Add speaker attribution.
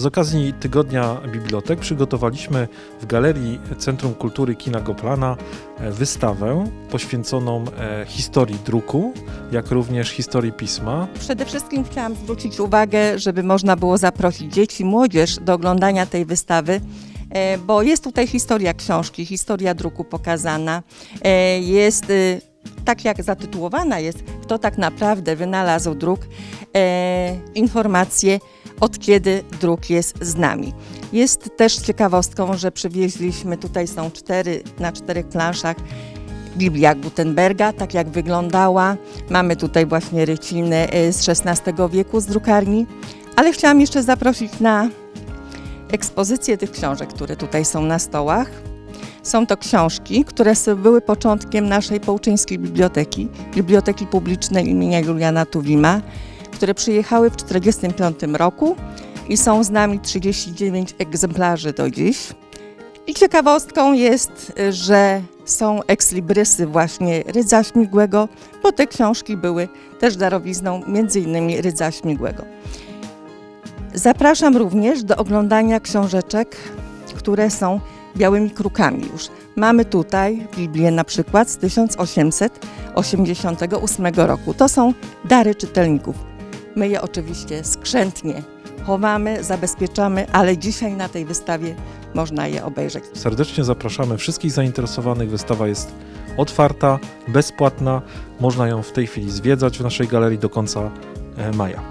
Speaker 1: Z okazji Tygodnia Bibliotek przygotowaliśmy w Galerii Centrum Kultury Kina Goplana e, wystawę poświęconą e, historii druku, jak również historii pisma.
Speaker 2: Przede wszystkim chciałam zwrócić uwagę, żeby można było zaprosić dzieci, młodzież do oglądania tej wystawy, e, bo jest tutaj historia książki, historia druku pokazana. Jest, e, tak jak zatytułowana jest, kto tak naprawdę wynalazł druk, informacje od kiedy druk jest z nami. Jest też ciekawostką, że przywieźliśmy, tutaj są cztery, na czterech planszach Biblia Gutenberga, tak jak wyglądała. Mamy tutaj właśnie ryciny e, z XVI wieku z drukarni, ale chciałam jeszcze zaprosić na ekspozycję tych książek, które tutaj są na stołach. Są to książki, które były początkiem naszej połczyńskiej biblioteki, Biblioteki Publicznej imienia Juliana Tuwima, które przyjechały w 1945 roku i są z nami 39 egzemplarzy do dziś. I ciekawostką jest, że są ekslibrisy właśnie Rydza Śmigłego, bo te książki były też darowizną innymi Rydza Śmigłego. Zapraszam również do oglądania książeczek, które są białymi krukami już. Mamy tutaj Biblię na przykład z 1888 roku. To są dary czytelników. My je oczywiście skrzętnie chowamy, zabezpieczamy, ale dzisiaj na tej wystawie można je obejrzeć.
Speaker 1: Serdecznie zapraszamy wszystkich zainteresowanych. Wystawa jest otwarta, bezpłatna. Można ją w tej chwili zwiedzać w naszej galerii do końca e, maja.